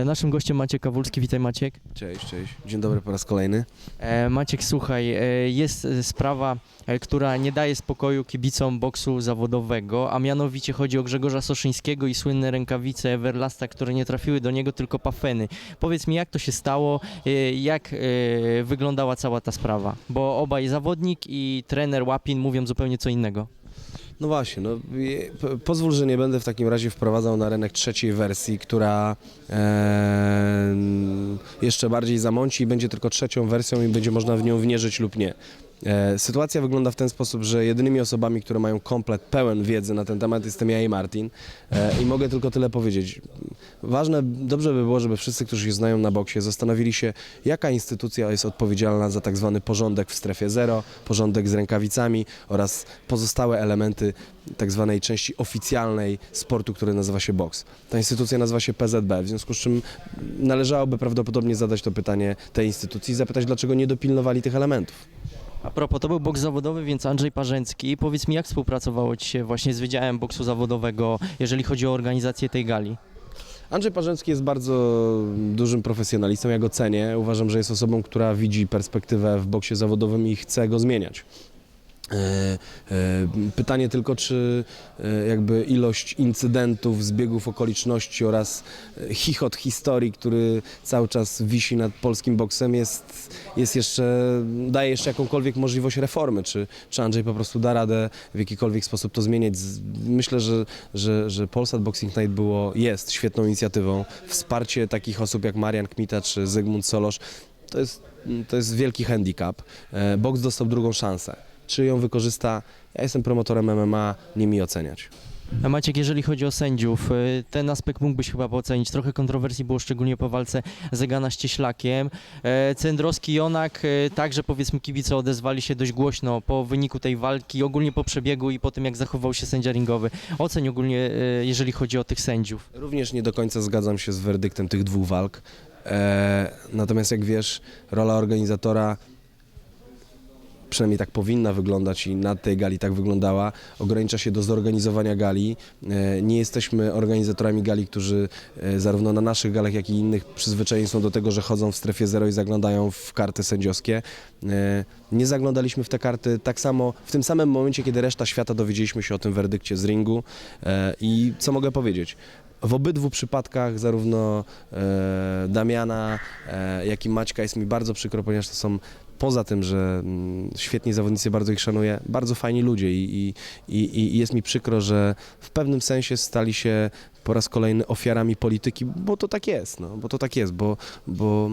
E, Naszym gościem Maciek Kawulski, witaj Maciek. Cześć, cześć. Dzień dobry po raz kolejny. E, Maciek, słuchaj, e, jest sprawa, która nie daje spokoju kibicom boksu zawodowego, a mianowicie chodzi o Grzegorza Soszyńskiego i słynne rękawice Everlasta, które nie trafiły do niego, tylko pafeny. Powiedz mi, jak to się stało, jak wyglądała cała ta sprawa? Bo obaj zawodnik i trener Łapin mówią zupełnie co innego. No właśnie, no, pozwól, że nie będę w takim razie wprowadzał na rynek trzeciej wersji, która e, jeszcze bardziej zamąci i będzie tylko trzecią wersją i będzie można w nią wierzyć lub nie. E, sytuacja wygląda w ten sposób, że jedynymi osobami, które mają komplet pełen wiedzy na ten temat jestem ja i Martin e, i mogę tylko tyle powiedzieć. Ważne, dobrze by było, żeby wszyscy, którzy się znają na boksie, zastanowili się, jaka instytucja jest odpowiedzialna za tak zwany porządek w strefie zero, porządek z rękawicami oraz pozostałe elementy tak zwanej części oficjalnej sportu, który nazywa się boks. Ta instytucja nazywa się PZB, w związku z czym należałoby prawdopodobnie zadać to pytanie tej instytucji i zapytać, dlaczego nie dopilnowali tych elementów. A propos, to był boks zawodowy, więc Andrzej Parzęcki. Powiedz mi, jak współpracowało Ci się właśnie z Wydziałem Boksu Zawodowego, jeżeli chodzi o organizację tej gali? Andrzej Parzęcki jest bardzo dużym profesjonalistą, ja go cenię. Uważam, że jest osobą, która widzi perspektywę w boksie zawodowym i chce go zmieniać. E, e, Pytanie tylko, czy e, jakby ilość incydentów, zbiegów okoliczności oraz chichot historii, który cały czas wisi nad polskim boksem jest, jest jeszcze, daje jeszcze jakąkolwiek możliwość reformy, czy, czy Andrzej po prostu da radę w jakikolwiek sposób to zmieniać. Myślę, że, że, że Polsat Boxing Night było, jest świetną inicjatywą. Wsparcie takich osób jak Marian Kmita czy Zygmunt Solosz to jest, to jest wielki handicap. Boks dostał drugą szansę. Czy ją wykorzysta? Ja jestem promotorem MMA, nie mi oceniać. A Maciek, jeżeli chodzi o sędziów, y, ten aspekt mógłbyś chyba ocenić. Trochę kontrowersji było szczególnie po walce Zegana z Cieślakiem. E, Cendrowski i Jonak, y, także powiedzmy kibice odezwali się dość głośno po wyniku tej walki, ogólnie po przebiegu i po tym jak zachował się sędzia ringowy. Oceń ogólnie, y, jeżeli chodzi o tych sędziów. Również nie do końca zgadzam się z werdyktem tych dwóch walk. E, natomiast jak wiesz, rola organizatora przynajmniej tak powinna wyglądać i na tej gali tak wyglądała, ogranicza się do zorganizowania gali. E, Nie jesteśmy organizatorami gali, którzy e, zarówno na naszych galach, jak i innych przyzwyczajeni są do tego, że chodzą w strefie zero i zaglądają w karty sędziowskie. E, Nie zaglądaliśmy w te karty tak samo, w tym samym momencie, kiedy reszta świata dowiedzieliśmy się o tym werdykcie z ringu. I co mogę powiedzieć? W obydwu przypadkach zarówno e, Damiana, e, jak i Maćka jest mi bardzo przykro, ponieważ to są poza tym, że mm, świetni zawodnicy, bardzo ich szanuję, bardzo fajni ludzie i, i, i, i jest mi przykro, że w pewnym sensie stali się po raz kolejny ofiarami polityki, bo to tak jest, no, bo to tak jest, bo, bo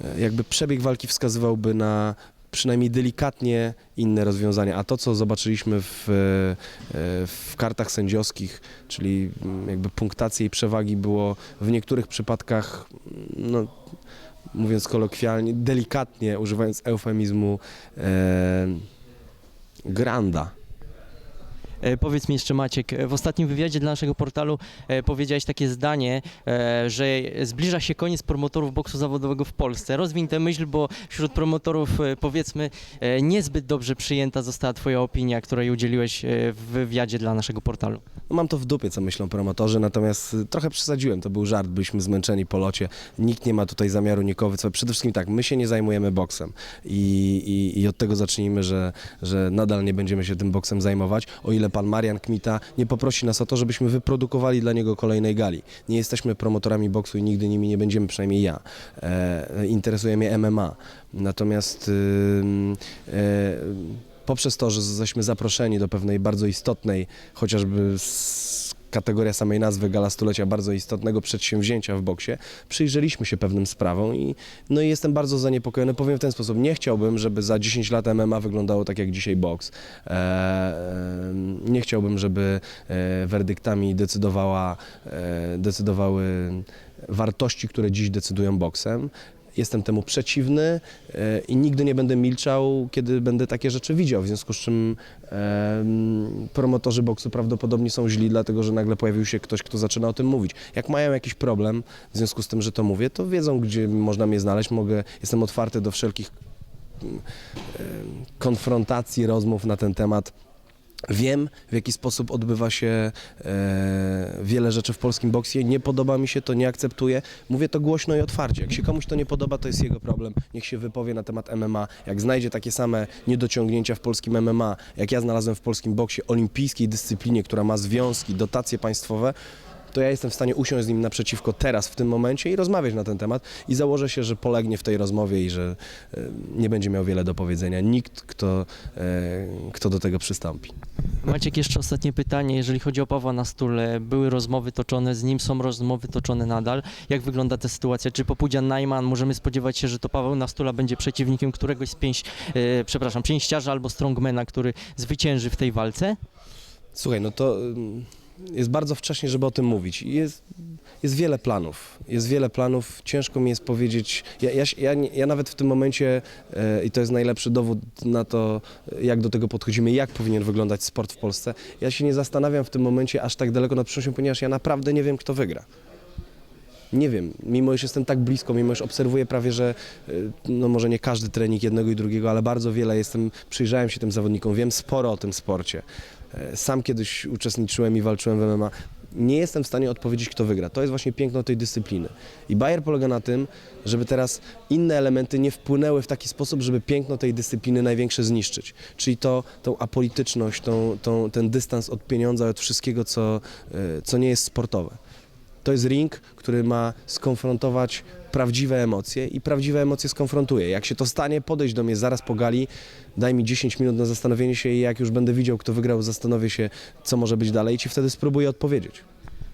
e, jakby przebieg walki wskazywałby na przynajmniej delikatnie inne rozwiązania, a to co zobaczyliśmy w, e, w kartach sędziowskich, czyli jakby punktacji i przewagi było w niektórych przypadkach, no, mówiąc kolokwialnie, delikatnie, używając eufemizmu, e, granda. E, Powiedz mi jeszcze Maciek, e, w ostatnim wywiadzie dla naszego portalu e, powiedziałeś takie zdanie, że zbliża się koniec promotorów boksu zawodowego w Polsce. Rozwiń tę myśl, bo wśród promotorów powiedzmy niezbyt dobrze przyjęta została twoja opinia, której udzieliłeś w wywiadzie dla naszego portalu. No, mam to w dupie, co myślą promotorzy, natomiast trochę przesadziłem, to był żart, byliśmy zmęczeni po locie, nikt nie ma tutaj zamiaru nikowy, co przede wszystkim tak, my się nie zajmujemy boksem i, i, i od tego zacznijmy, że, że nadal nie będziemy się tym boksem zajmować, o ile pan Marian Kmita nie poprosi nas o to, żebyśmy wyprodukowali dla niego kolejnej gali. Nie jesteśmy promotorami boksu i nigdy nimi nie będziemy, przynajmniej ja. E, interesuje mnie MMA. Natomiast ym, e, poprzez to, że jesteśmy zaproszeni do pewnej bardzo istotnej, chociażby kategoria samej nazwy Gala Stulecia, bardzo istotnego przedsięwzięcia w boksie, przyjrzeliśmy się pewnym sprawom i, no i jestem bardzo zaniepokojony. Powiem w ten sposób, nie chciałbym, żeby za 10 lat MMA wyglądało tak jak dzisiaj boks. E, e, nie chciałbym, żeby e, werdyktami decydowała, e, decydowały wartości, które dziś decydują boksem. Jestem temu przeciwny e, i nigdy nie będę milczał, kiedy będę takie rzeczy widział. W związku z czym promotorzy boksu prawdopodobnie są źli, dlatego że nagle pojawił się ktoś, kto zaczyna o tym mówić. Jak mają jakiś problem w związku z tym, że to mówię, to wiedzą, gdzie można mnie znaleźć. Mogę, jestem otwarty do wszelkich em, konfrontacji, rozmów na ten temat. Wiem, w jaki sposób odbywa się e, wiele rzeczy w polskim boksie. Nie podoba mi się to, nie akceptuję. Mówię to głośno i otwarcie. Jak się komuś to nie podoba, to jest jego problem. Niech się wypowie na temat MMA. Jak znajdzie takie same niedociągnięcia w polskim MMA, jak ja znalazłem w polskim boksie, olimpijskiej dyscyplinie, która ma związki, dotacje państwowe, to ja jestem w stanie usiąść z nim naprzeciwko teraz, w tym momencie i rozmawiać na ten temat i założę się, że polegnie w tej rozmowie i że e, nie będzie miał wiele do powiedzenia nikt, kto, e, kto do tego przystąpi. Maciek, jeszcze ostatnie pytanie. Jeżeli chodzi o Pawła na stule, były rozmowy toczone z nim, są rozmowy toczone nadal. Jak wygląda ta sytuacja? Czy Popudzian Najman, możemy spodziewać się, że to Paweł na stula będzie przeciwnikiem któregoś z pięć, e, przepraszam, pięściarza albo strongmana, który zwycięży w tej walce? Słuchaj, no to jest bardzo wcześnie, żeby o tym mówić. Jest, jest wiele planów. Jest wiele planów. Ciężko mi jest powiedzieć. Ja, ja, ja, ja nawet w tym momencie, e, i to jest najlepszy dowód na to, jak do tego podchodzimy, jak powinien wyglądać sport w Polsce. Ja się nie zastanawiam w tym momencie aż tak daleko nad przyszłością, ponieważ ja naprawdę nie wiem, kto wygra. Nie wiem, mimo iż jestem tak blisko, mimo iż obserwuję prawie, że y, no może nie każdy trening jednego i drugiego, ale bardzo wiele jestem, przyjrzałem się tym zawodnikom, wiem sporo o tym sporcie. E, Sam kiedyś uczestniczyłem i walczyłem w MMA. Nie jestem w stanie odpowiedzieć, kto wygra. To jest właśnie piękno tej dyscypliny. I Bayer polega na tym, żeby teraz inne elementy nie wpłynęły w taki sposób, żeby piękno tej dyscypliny największe zniszczyć. Czyli to, tą apolityczność, tą, tą, ten dystans od pieniądza, od wszystkiego, co, e, co nie jest sportowe. To jest ring, który ma skonfrontować prawdziwe emocje i prawdziwe emocje skonfrontuje. Jak się to stanie, podejść do mnie zaraz po gali, daj mi 10 minut na zastanowienie się i jak już będę widział, kto wygrał, zastanowię się, co może być dalej i ci wtedy spróbuję odpowiedzieć.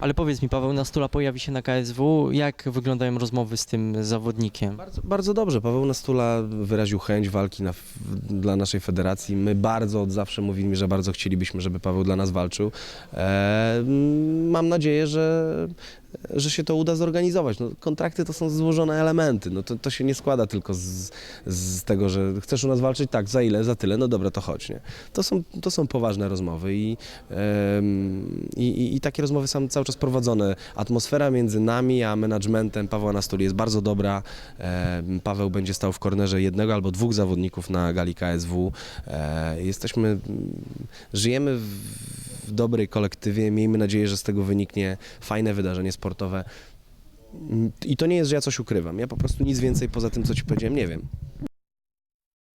Ale powiedz mi, Paweł na stula pojawi się na KSW. Jak wyglądają rozmowy z tym zawodnikiem? Bardzo, bardzo dobrze. Paweł Nastula wyraził chęć walki na, dla naszej federacji. My bardzo od zawsze mówiliśmy, że bardzo chcielibyśmy, żeby Paweł dla nas walczył. E, mam nadzieję, że, że się to uda zorganizować. No, kontrakty to są złożone elementy. No, to, to się nie składa tylko z, z tego, że chcesz u nas walczyć, tak, za ile, za tyle, no dobra, to chodź. Nie? To, są, to są poważne rozmowy i, i, i, i takie rozmowy są cały czas prowadzone. Atmosfera między nami a managementem Pawła Nastuli jest bardzo dobra. Paweł będzie stał w kornerze jednego albo dwóch zawodników na gali KSW. E, Jesteśmy, żyjemy w, w dobrej kolektywie. Miejmy nadzieję, że z tego wyniknie fajne wydarzenie sportowe. I to nie jest, że ja coś ukrywam. Ja po prostu nic więcej poza tym, co ci powiedziałem, nie wiem.